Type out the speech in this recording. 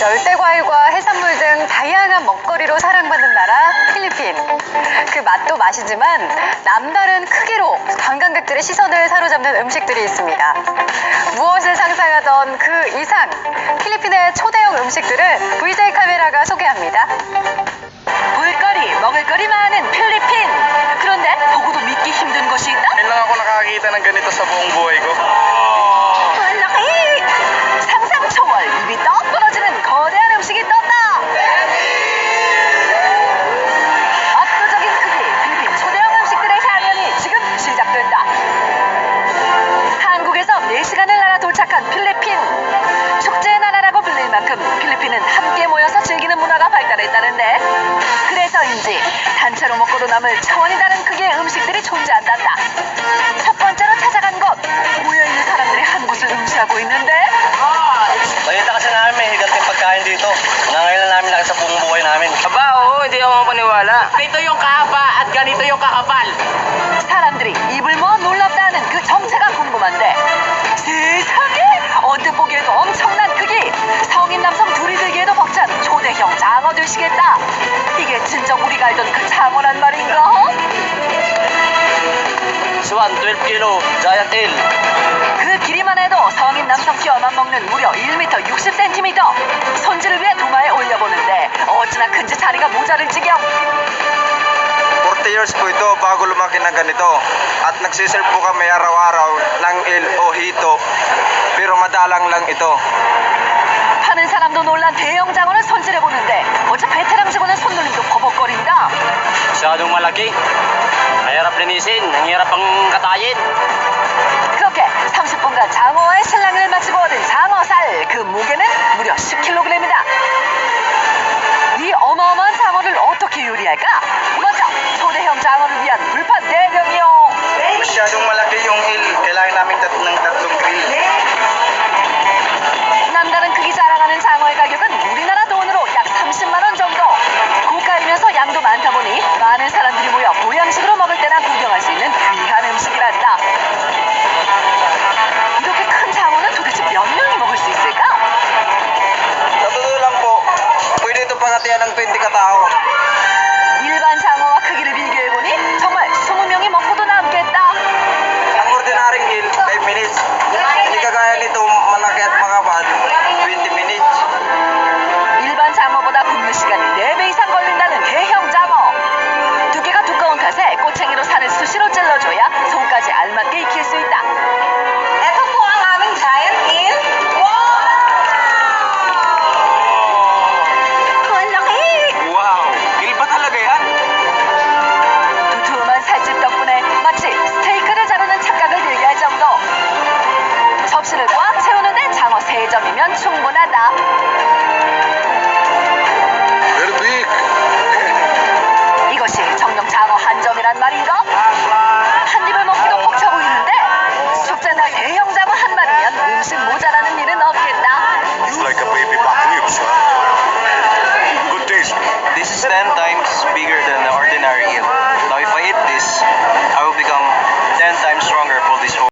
열대과일과 해산물 등 다양한 먹거리로 사랑받는 나라 필리핀. 그 맛도 맛이지만 남다른 크기로 관광객들의 시선을 사로잡는 음식들이 있습니다. 무엇을 상상하던 그 이상 필리핀의 초대형 음식들을 VJ 카메라가 소개합니다. 볼거리, 먹을거리 많 도착한 필리핀. 축제의 나라라고 불릴 만큼 필리핀은 함께 모여서 즐기는 문화가 발달했다는데 그래서인지 단체로 먹고도 남을 차원이 다른 크기의 음식들이 존재한단다. 첫 번째로 찾아간 곳 모여있는 사람들이 한 곳을 음시하고 있는데 Balita kasi namin may higat yung pagkain dito. Nangailan namin lang sa buong buhay namin. Aba, oo, hindi ako mapaniwala. Ganito yung kahaba at ganito yung kakapal. 사람들이 입을 들기에도 벅찬 초대형 장어 되시겠다 이게 진정 우리가 알던 그 장어란 말인가? Swan, 12 kilo, giant eel. 그 길이만 해도 성인 남성 뼈만 먹는 무려 1m 60cm 손질을 위해 도마에 올려보는데 어찌나 큰지 자리가 모자를 지경 40 years po ito bago lumaki na ganito. At nagsiserve po kami araw-araw ng il o hito. Pero madalang lang ito. 놀란 대형 장어를 손질해보는데 어째 베테랑치고는 손놀림도 버벅거린다 Masyadong malaki. Mahirap linisin, ang hirap ang katayin. 그렇게 30분간 장어와의 실랑이를 마치고 얻은 장어살 그 무게는 무려 10kg이다 이 어마어마한 장어를 어떻게 요리할까? 먼저 초대형 장어를 위한 불판 4명이요 Masyadong malaki yung il. Kailangan namin tat ng tatlong 장어의 가격은 우리나라 돈으로 약 30만원 정도 고가이면서 양도 많다 보니 많은 사람들이 모여 보양식으로 먹을 때나 구경할 수 있는 귀한 음식이란다 이렇게 큰 장어는 도대체 몇 명이 먹을 수 있을까? Sa totoo lang po, pwede ito pangatian ng 20 katao. 수시로 찔러줘야 손까지 알맞게 익힐 수 있다 ang laki! Wow! Il ba talaga yan? 두툼한 살집 덕분에 마치 스테이크를 자르는 착각을 들게 할 정도 접시를 꽉 채우는데 장어 3점이면 충분하다 is 10 times bigger than the ordinary eel. Now if I eat this, I